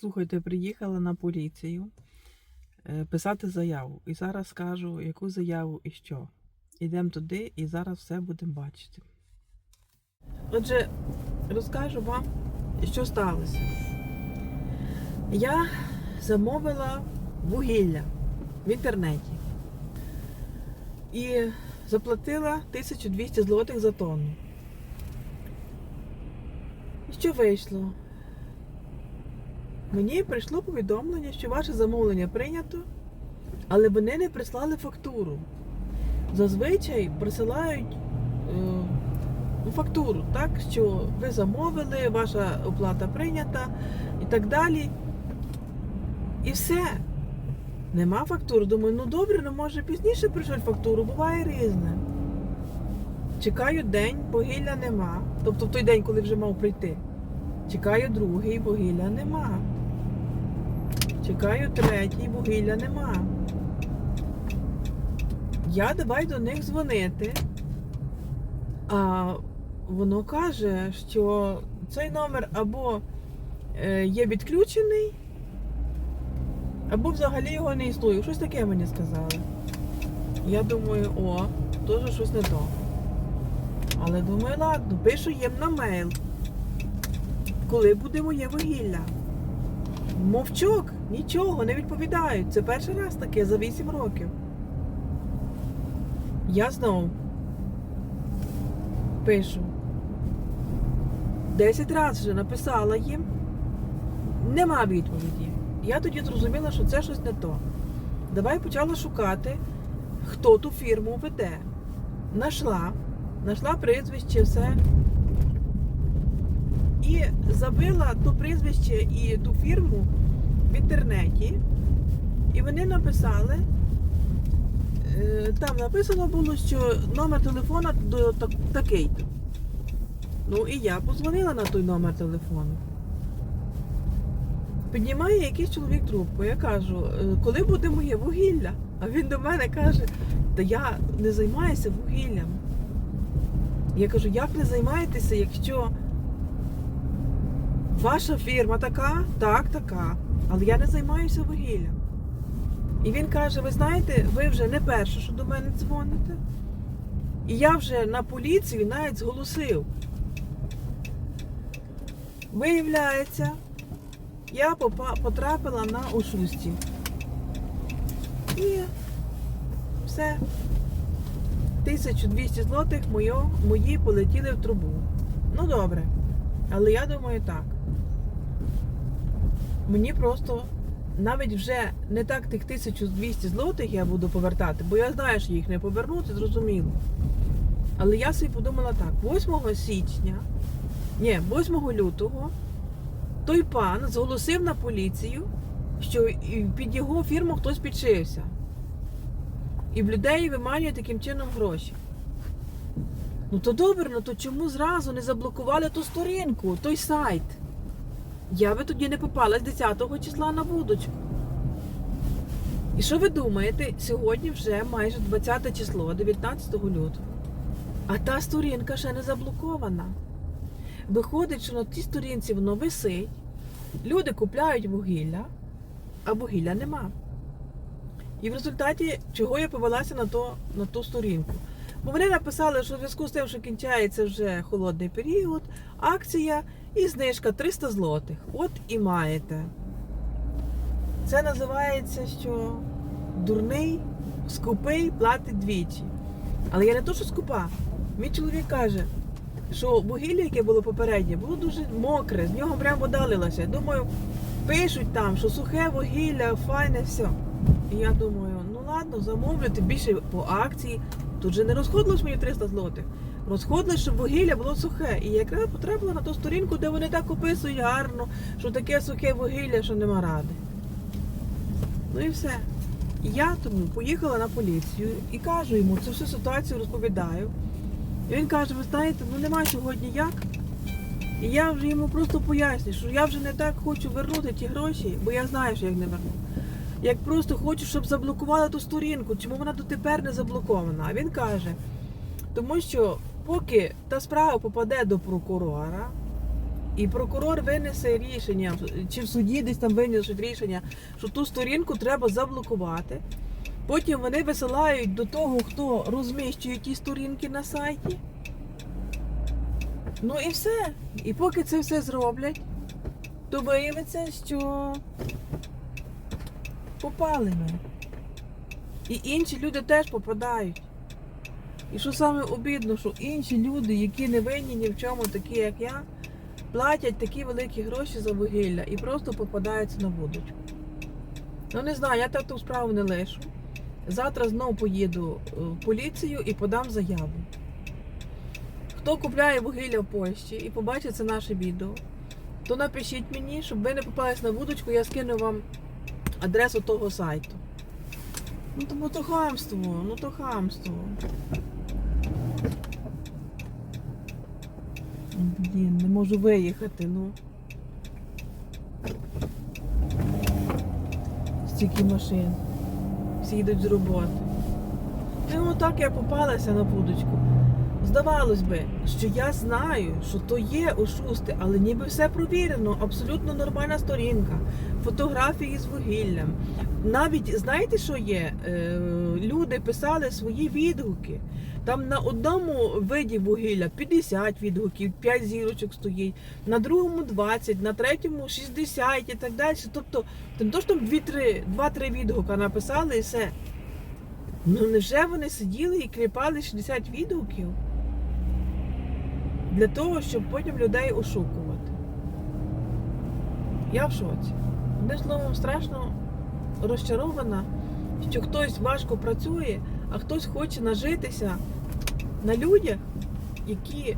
Слухайте, приїхала на поліцію е, писати заяву. І зараз скажу, яку заяву і що. Ідемо туди і зараз все будемо бачити. Отже, розкажу вам, що сталося. Я замовила вугілля в інтернеті і заплатила 1200 злотих за тонну. І що вийшло? Мені прийшло повідомлення, що ваше замовлення прийнято, але вони не прислали фактуру. Зазвичай присилають е, ну, фактуру, так, що ви замовили, ваша оплата прийнята і так далі. І все. Нема фактури. Думаю, ну добре, ну може пізніше пришлють фактуру, буває різне. Чекаю день, вугілля нема. Тобто в той день, коли вже мав прийти. Чекаю другий, вугілля нема. Чекаю третій, вугілля нема. Я давай до них дзвонити. А воно каже, що цей номер або е, є відключений, або взагалі його не існує. Щось таке мені сказали. Я думаю, о, теж щось не то. Але думаю, ладно, пишу їм на мейл. Коли буде моє вугілля? Мовчок, нічого, не відповідають. Це перший раз таке за 8 років. Я знов пишу. 10 разів вже написала їм. Нема відповіді. Я тоді зрозуміла, що це щось не то. Давай почала шукати, хто ту фірму веде. Нашла, знайшла прізвище, все. І забила то прізвище і ту фірму в інтернеті. І вони написали. е, Там написано було, що номер телефона такий-то. Ну і я позвонила на той номер телефону. Піднімає якийсь чоловік трубку. Я кажу, «Е, коли буде моє вугілля? А він до мене каже, та я не займаюся вугіллям. Я кажу, як не займаєтеся, якщо ваша фірма така, так, така, але я не займаюся вугіллям. І він каже: ви знаєте, ви вже не перше, що до мене дзвоните. І я вже на поліцію навіть зголосив. Виявляється, я потрапила на ушусті. І все. 1200 злотих мої полетіли в трубу. Ну добре. Але я думаю так. Мені просто навіть вже не так тих 1200 злотих я буду повертати, бо я знаю, що їх не повернути, зрозуміло. Але я собі подумала так: 8 січня, ні, 8 лютого, той пан зголосив на поліцію, що під його фірму хтось підшився. І в людей виманює таким чином гроші. Ну то добре, ну то чому зразу не заблокували ту сторінку, той сайт? Я би тоді не попалась 10 числа на вудочку. І що ви думаєте, сьогодні вже майже 20 число, 19 лютого, а та сторінка ще не заблокована. Виходить, що на тій сторінці воно висить, люди купляють вугілля, а вугілля нема. І в результаті чого я повелася на, то, на ту сторінку? Бо вони написали, що в зв'язку з тим, що кінчається вже холодний період, акція і знижка 300 злотих. От і маєте. Це називається, що дурний, скупий платить двічі. Але я не то, що скупа. Мій чоловік каже, що вугілля, яке було попереднє, було дуже мокре, з нього прям вода лилася. Думаю, пишуть там, що сухе вугілля, файне, все. І я думаю, ладно, замовлю, тим більше по акції. Тут же не розходилось мені 300 злотих. Розходилось, щоб вугілля було сухе. І я якраз потрапила на ту сторінку, де вони так описують гарно, що таке сухе вугілля, що нема ради. Ну і все. Я тому поїхала на поліцію і кажу йому, цю всю ситуацію розповідаю. І він каже, ви знаєте, ну нема сьогодні як. І я вже йому просто пояснюю, що я вже не так хочу вернути ті гроші, бо я знаю, що я їх не верну. Як просто хочу, щоб заблокували ту сторінку, чому вона дотепер не заблокована? А він каже, тому що поки та справа попаде до прокурора, І прокурор винесе рішення, чи в суді десь там винесуть рішення, що ту сторінку треба заблокувати. Потім вони висилають до того, хто розміщує ті сторінки на сайті. Ну і все. І поки це все зроблять, то виявиться, що попали ми. І інші люди теж попадають. І що саме обідно, що інші люди, які не винні ні в чому, такі як я, платять такі великі гроші за вугілля і просто попадаються на вудочку. Ну не знаю, я так ту справу не лишу. Завтра знову поїду е, в поліцію і подам заяву. Хто купляє вугілля в Польщі і побачить це наше відео, то напишіть мені, щоб ви не попались на вудочку, я скину вам адресу того сайту. Ну тому то хамство, ну то хамство. Блін, не можу виїхати, ну. Стільки машин. Всі йдуть з роботи. Ну отак я попалася на вудочку. Здавалось би, що я знаю, що то є ошусти, але ніби все провірено, абсолютно нормальна сторінка, фотографії з вугіллям. Навіть знаєте, що є? Е, люди писали свої відгуки. Там на одному виді вугілля 50 відгуків, 5 зірочок стоїть, на другому 20, на третьому 60 і так далі. Тобто, там то, що там 2-3 відгука написали і все. Ну невже вони сиділи і кліпали 60 відгуків? Для того, щоб потім людей ошукувати. Я в шоці. Одним словом, страшно розчарована, що хтось важко працює, а хтось хоче нажитися на людях, які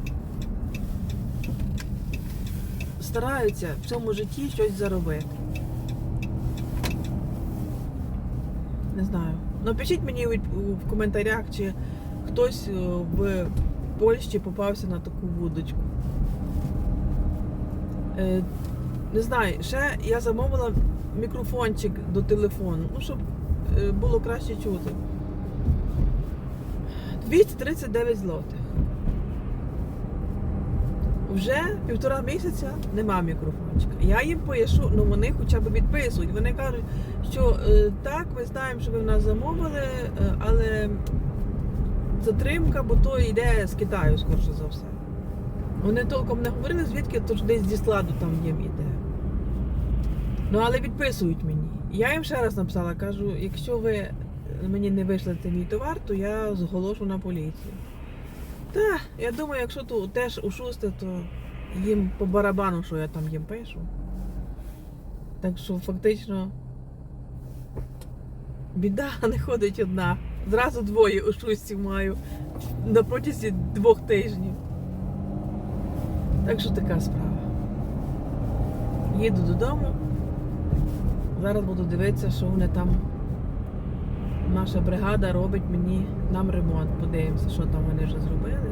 стараються в цьому житті щось заробити. Не знаю. Напишіть мені в коментарях, чи хтось е, в Польщі попався на таку вудочку. Е, Не знаю, ще я замовила мікрофончик до телефону, ну, щоб е, було краще чути. 239 злотих. Вже півтора місяця нема мікрофончика. Я їм пояшу, ну вони хоча б відписують. Вони кажуть, що е, так, ми знаємо, що ви в нас замовили, е, але затримка, бо то йде з Китаю, скорше за все. Вони толком не говорили, звідки то ж десь зі складу там їм іде. Ну, але відписують мені. Я їм ще раз написала, кажу, якщо ви мені не вишлете мій товар, то я зголошу на поліцію. Та, я думаю, якщо тут теж у шусте, то їм по барабану, що я там їм пишу. Так що фактично біда не ходить одна. Зразу двоє у шустці маю на протязі двох тижнів. Так що така справа. Їду додому. Зараз буду дивитися, що вони там. Наша бригада робить мені нам ремонт. Подивимося, що там вони вже зробили.